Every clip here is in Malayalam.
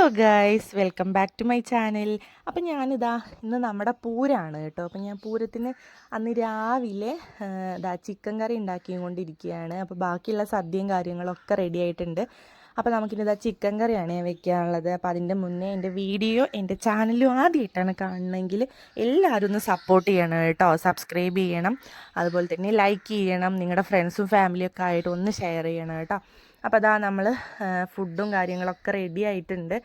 Hello guys welcome back to my channel അപ്പം ഞാനിതാ ഇന്ന് നമ്മുടെ പൂരാണ് കേട്ടോ. അപ്പം ഞാൻ പൂരത്തിന് അന്ന് രാവിലെ ഇതാ ചിക്കൻ കറി ഉണ്ടാക്കിക്കൊണ്ടിരിക്കുകയാണ്. അപ്പോൾ ബാക്കിയുള്ള സദ്യയും കാര്യങ്ങളൊക്കെ റെഡി ആയിട്ടുണ്ട്. അപ്പോൾ നമുക്കിനിതാ ചിക്കൻ കറിയാണ് വെക്കാനുള്ളത്. അപ്പോൾ അതിന്റെ മുന്നേ എന്റെ വീഡിയോ എന്റെ ചാനലും ആദ്യമായിട്ടാണ് കാണണമെങ്കിൽ എല്ലാവരും ഒന്ന് സപ്പോർട്ട് ചെയ്യണം കേട്ടോ. സബ്സ്ക്രൈബ് ചെയ്യണം. അതുപോലെ തന്നെ ലൈക്ക് ചെയ്യണം. നിങ്ങളുടെ ഫ്രണ്ട്സും ഫാമിലിയൊക്കെ ആയിട്ട് ഒന്ന് ഷെയർ ചെയ്യണം കേട്ടോ. അപ്പോൾ അതാ നമ്മൾ ഫുഡും കാര്യങ്ങളൊക്കെ റെഡി ആയിട്ടുണ്ട്.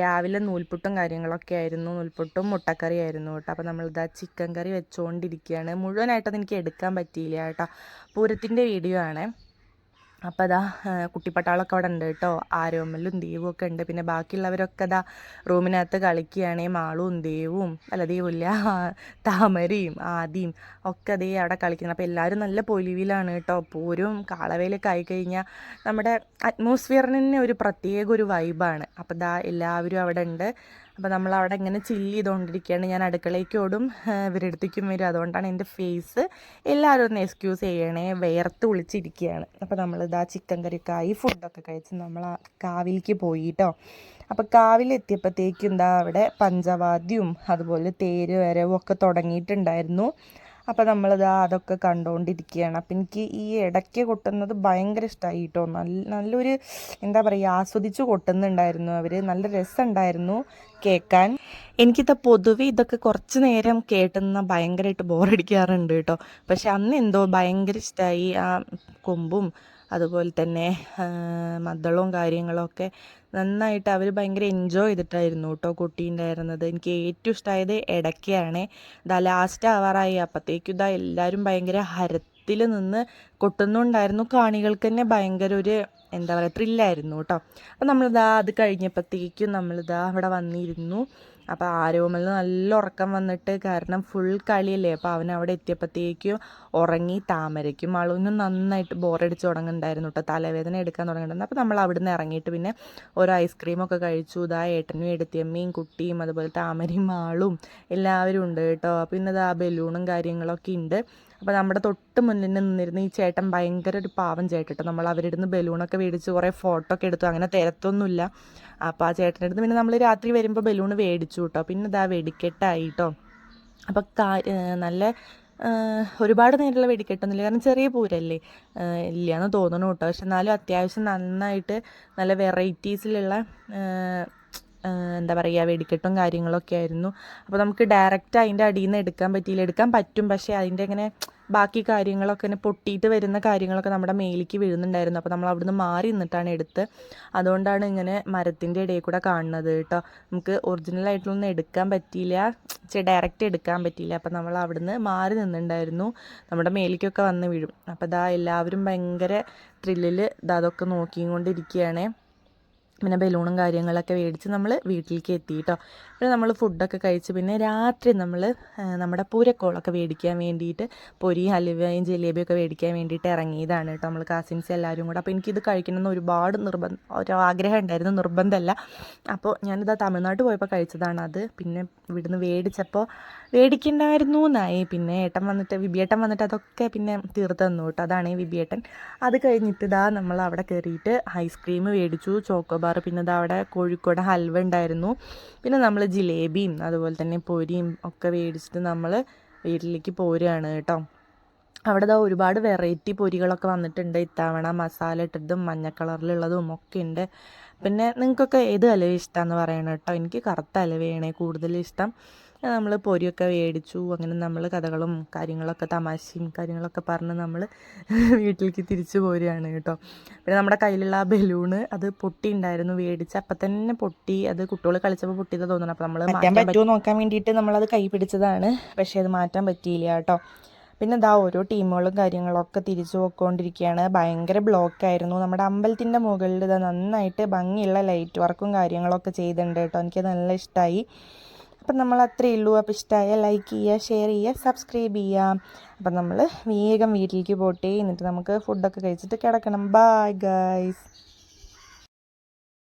രാവിലെ നൂൽപുട്ടും കാര്യങ്ങളൊക്കെ ആയിരുന്നു. നൂൽപുട്ടും മുട്ടക്കറി ആയിരുന്നു കേട്ടോ. അപ്പോൾ നമ്മളിതാ ചിക്കൻ കറി വെച്ചുകൊണ്ടിരിക്കുകയാണ് മുഴുവനായിട്ടൊന്നും എനിക്ക് എടുക്കാൻ പറ്റിയില്ല കേട്ടോ. പൂരത്തിന്റെ വീഡിയോ ആണ്. അപ്പോൾ അതാ കുട്ടിപ്പട്ടാളൊക്കെ അവിടെ ഉണ്ട് കേട്ടോ. ആരോമലും ദേവും ഒക്കെ ഉണ്ട്. പിന്നെ ബാക്കിയുള്ളവരൊക്കെ അതാ റൂമിനകത്ത് കളിക്കുകയാണ് മാളും ദേവും അല്ല ദേവില്ല താമരയും ആദിയും ഒക്കെ അതേ അവിടെ കളിക്കുന്നത്. അപ്പോൾ എല്ലാവരും നല്ല പൊലിവിലാണ് കേട്ടോ. പോരും കാളവേലൊക്കെ ആയിക്കഴിഞ്ഞാൽ നമ്മുടെ അറ്റ്മോസ്ഫിയറിന് തന്നെ ഒരു പ്രത്യേക ഒരു വൈബാണ് അപ്പോൾ ദാ എല്ലാവരും അവിടെ ഉണ്ട്. അപ്പോൾ നമ്മൾ അവിടെ ഇങ്ങനെ ചില്ല് ചെയ്തുകൊണ്ടിരിക്കുകയാണ് ഞാൻ അടുക്കളയ്ക്ക് ഓടും ഇവരുടെ അടുത്തേക്കും വരും. അതുകൊണ്ടാണ് എന്റെ ഫേസ് എല്ലാവരും ഒന്ന് എക്സ്ക്യൂസ് ചെയ്യണേ വേർത്ത് വിളിച്ചിരിക്കുകയാണ് അപ്പോൾ നമ്മളിതാ ചിക്കൻ കറിയൊക്കെ ആയി ഫുഡൊക്കെ കഴിച്ച് നമ്മൾ കാവിലേക്ക് പോയി കേട്ടോ അപ്പോൾ കാവിലെത്തിയപ്പോഴത്തേക്കും എന്താ അവിടെ പഞ്ചവാദ്യവും അതുപോലെ തേര് വരവും ഒക്കെ തുടങ്ങിയിട്ടുണ്ടായിരുന്നു. അപ്പോൾ നമ്മളിതാ അതൊക്കെ കണ്ടുകൊണ്ടിരിക്കുകയാണ് അപ്പം എനിക്ക് ഈ ഇടയ്ക്ക് കൊട്ടുന്നത് ഭയങ്കര ഇഷ്ടമായി കേട്ടോ നല്ല നല്ലൊരു എന്താ പറയുക ആസ്വദിച്ച് കൊട്ടുന്നുണ്ടായിരുന്നു അവർ നല്ല രസമുണ്ടായിരുന്നു കേൾക്കാൻ എനിക്കിത് പൊതുവെ ഇതൊക്കെ കുറച്ച് നേരം കേട്ടുന്ന ഭയങ്കരമായിട്ട് ബോറടിക്കാറുണ്ട് കേട്ടോ പക്ഷെ അന്ന് എന്തോ ഭയങ്കര ഇഷ്ടമായി ആ കൊമ്പും അതുപോലെ തന്നെ മദ്ദളവും കാര്യങ്ങളൊക്കെ നന്നായിട്ട് അവർ ഭയങ്കര എൻജോയ് ചെയ്തിട്ടായിരുന്നു കേട്ടോ ഉണ്ടായിരുന്നത് എനിക്ക് ഏറ്റവും ഇഷ്ടമായത് ഇടയ്ക്കാണ് ഇതാ ലാസ്റ്റ് ആവാറായി അപ്പോഴത്തേക്കും ഇതാ എല്ലാവരും ഭയങ്കര ഹരത്തിൽ നിന്ന് കൊട്ടുന്നുണ്ടായിരുന്നു. കാണികൾക്ക് തന്നെ ഭയങ്കര ഒരു എന്താ പറയുക ത്രില്ലായിരുന്നു കേട്ടോ അപ്പം നമ്മളിതാ അത് കഴിഞ്ഞപ്പോഴത്തേക്കും നമ്മളിതാ അവിടെ വന്നിരുന്നു. അപ്പോൾ ആരോമിൽ നല്ല ഉറക്കം വന്നിട്ട് കാരണം ഫുൾ കളിയല്ലേ? അപ്പോൾ അവൻ അവിടെ എത്തിയപ്പോഴത്തേക്കും ഉറങ്ങി താമരയ്ക്കും അളവിനും നന്നായിട്ട് ബോറടിച്ച് തുടങ്ങുന്നുണ്ടായിരുന്നു കേട്ടോ തലവേദന എടുക്കാൻ തുടങ്ങിയിട്ടുണ്ടായിരുന്നു അപ്പോൾ നമ്മൾ അവിടെ നിന്ന് ഇറങ്ങിയിട്ട് പിന്നെ ഓരോ ഐസ്ക്രീമൊക്കെ കഴിച്ചു. ഇതാ ഏട്ടനും എടുത്തിയമ്മയും കുട്ടിയും അതുപോലെ താമരയും ആളും എല്ലാവരും ഉണ്ട് കേട്ടോ പിന്നെ ഇതാ ബലൂണും കാര്യങ്ങളൊക്കെ ഉണ്ട്. അപ്പോൾ നമ്മുടെ തൊട്ട് മുന്നിൽ നിന്നിരുന്ന ഈ ചേട്ടൻ ഭയങ്കര ഒരു പാവം ചേട്ടട്ടോ നമ്മൾ അവരുടെ നിന്ന് ബലൂണൊക്കെ മേടിച്ച് കുറേ ഫോട്ടോ ഒക്കെ എടുത്തു. അങ്ങനെ തിരത്തൊന്നുമില്ല. അപ്പോൾ ആ ചേട്ടന്റെ അടുത്ത് പിന്നെ നമ്മൾ രാത്രി വരുമ്പോൾ ബലൂൺ മേടിച്ചു കേട്ടോ പിന്നെ ഇതാ വെടിക്കെട്ടായിട്ടോ അപ്പോൾ നല്ല ഒരുപാട് നേരമുള്ള വെടിക്കെട്ടൊന്നുമില്ല. കാരണം ചെറിയ പൂരല്ലേ? ഇല്ലയെന്ന് തോന്നണു കേട്ടോ പക്ഷെ എന്നാലും അത്യാവശ്യം നന്നായിട്ട് നല്ല വെറൈറ്റീസിലുള്ള എന്താ പറയുക വെടിക്കെട്ടും കാര്യങ്ങളൊക്കെ ആയിരുന്നു. അപ്പോൾ നമുക്ക് ഡയറക്റ്റ് അതിന്റെ അടിയിൽ നിന്ന് എടുക്കാൻ പറ്റിയില്ല. എടുക്കാൻ പറ്റും. പക്ഷേ അതിന്റെ ഇങ്ങനെ ബാക്കി കാര്യങ്ങളൊക്കെ ഇങ്ങനെ പൊട്ടിയിട്ട് വരുന്ന കാര്യങ്ങളൊക്കെ നമ്മുടെ മേലേക്ക് വീഴുന്നുണ്ടായിരുന്നു. അപ്പോൾ നമ്മൾ അവിടുന്ന് മാറി നിന്നിട്ടാണ് എടുത്ത്. അതുകൊണ്ടാണ് ഇങ്ങനെ മരത്തിന്റെ ഇടയിൽ കൂടെ കാണുന്നത് കേട്ടോ. നമുക്ക് ഒറിജിനൽ ആയിട്ടുള്ളൊന്നും എടുക്കാൻ പറ്റിയില്ല. ഡയറക്റ്റ് എടുക്കാൻ പറ്റിയില്ല. അപ്പോൾ നമ്മൾ അവിടുന്ന് മാറി നിന്നിട്ടുണ്ടായിരുന്നു. നമ്മുടെ മേലേക്കൊക്കെ വന്ന് വീഴും. അപ്പോൾ ഇതാ എല്ലാവരും ഭയങ്കര ത്രില്ലിൽ ഇതാ അതൊക്കെ നോക്കിയും കൊണ്ടിരിക്കുകയാണേ പിന്നെ ബലൂണും കാര്യങ്ങളൊക്കെ മേടിച്ച് നമ്മൾ വീട്ടിലേക്ക് എത്തി കേട്ടോ പിന്നെ നമ്മൾ ഫുഡൊക്കെ കഴിച്ച് പിന്നെ രാത്രി നമ്മൾ നമ്മുടെ പൂരക്കോളൊക്കെ മേടിക്കാൻ വേണ്ടിയിട്ട് പൊരി ഹലുവയും ജിലേബിയൊക്കെ മേടിക്കാൻ വേണ്ടിയിട്ട് ഇറങ്ങിയതാണ് കേട്ടോ നമ്മൾ കസിൻസ് എല്ലാവരും കൂടെ. അപ്പോൾ എനിക്കിത് കഴിക്കണമെന്ന് ഒരുപാട് നിർബന്ധം ഒരു ആഗ്രഹം ഉണ്ടായിരുന്നു നിർബന്ധമല്ല. അപ്പോൾ ഞാനിത് തമിഴ്നാട്ടിൽ പോയപ്പോൾ കഴിച്ചതാണ് അത്. പിന്നെ ഇവിടുന്ന് മേടിച്ചപ്പോൾ മേടിക്കണ്ടായിരുന്നു എന്നായി പിന്നെ ഏട്ടൻ വന്നിട്ട് വിബിയേട്ടൻ വന്നിട്ട് അതൊക്കെ പിന്നെ തീർത്ത് തന്നു കേട്ടോ. അതാണ് വിബിയേട്ടൻ. അത് കഴിഞ്ഞിട്ട് ഇതാ നമ്മൾ അവിടെ കയറിയിട്ട് ഐസ്ക്രീം മേടിച്ചു ചോക്കോബാർ പിന്നെ ഇതാ അവിടെ കോഴിക്കോട് ഹൽവ ഉണ്ടായിരുന്നു. പിന്നെ നമ്മൾ ജിലേബിയും അതുപോലെ തന്നെ പൊരിയും ഒക്കെ മേടിച്ചിട്ട് നമ്മൾ വീട്ടിലേക്ക് പോരുകയാണ് കേട്ടോ. അവിടെ ദാ ഒരുപാട് വെറൈറ്റി പൊരികളൊക്കെ വന്നിട്ടുണ്ട്. ഇത്തവണ മസാല ഇട്ടതും മഞ്ഞ കളറിലുള്ളതും ഒക്കെ ഉണ്ട്. പിന്നെ നിങ്ങൾക്കൊക്കെ ഏത് അലവ് ഇഷ്ടമെന്ന് പറയണം കേട്ടോ. എനിക്ക് കറുത്ത അലവയാണ് കൂടുതൽ ഇഷ്ടം. നമ്മൾ പൊരിയൊക്കെ മേടിച്ചു അങ്ങനെ നമ്മൾ കഥകളും കാര്യങ്ങളൊക്കെ തമാശയും കാര്യങ്ങളൊക്കെ പറഞ്ഞ് നമ്മൾ വീട്ടിലേക്ക് തിരിച്ചു പോരുകയാണ് കേട്ടോ. പിന്നെ നമ്മുടെ കയ്യിലുള്ള ആ ബലൂണ് അത് പൊട്ടി ഉണ്ടായിരുന്നു മേടിച്ച് അപ്പം തന്നെ പൊട്ടി. അത് കുട്ടികൾ കളിച്ചപ്പോൾ പൊട്ടിയത് തോന്നുന്നു അപ്പോൾ നമ്മൾ മാറ്റാൻ പറ്റുമോ നോക്കാൻ വേണ്ടിയിട്ട് നമ്മളത് കൈ പിടിച്ചതാണ്. പക്ഷേ അത് മാറ്റാൻ പറ്റിയില്ല കേട്ടോ. പിന്നെ ഇതാ ഓരോ ടീമുകളും കാര്യങ്ങളൊക്കെ തിരിച്ചു പോയിക്കൊണ്ടിരിക്കുകയാണ്. ഭയങ്കര ബ്ലോക്കായിരുന്നു. നമ്മുടെ അമ്പലത്തിന്റെ മുകളിൽ ഇത് നന്നായിട്ട് ഭംഗിയുള്ള ലൈറ്റ് വർക്കും കാര്യങ്ങളൊക്കെ ചെയ്തിട്ടുണ്ട് കേട്ടോ. എനിക്ക് നല്ല ഇഷ്ടമായി അപ്പം നമ്മൾ അത്രയേ ഉള്ളൂ. അപ്പോൾ ഇഷ്ടമായ ലൈക്ക് ചെയ്യുക ഷെയർ ചെയ്യുക സബ്സ്ക്രൈബ് ചെയ്യുക. അപ്പം നമ്മൾ വേഗം വീട്ടിലേക്ക് പോട്ടെ. എന്നിട്ട് നമുക്ക് ഫുഡൊക്കെ കഴിച്ചിട്ട് കിടക്കണം. Bye guys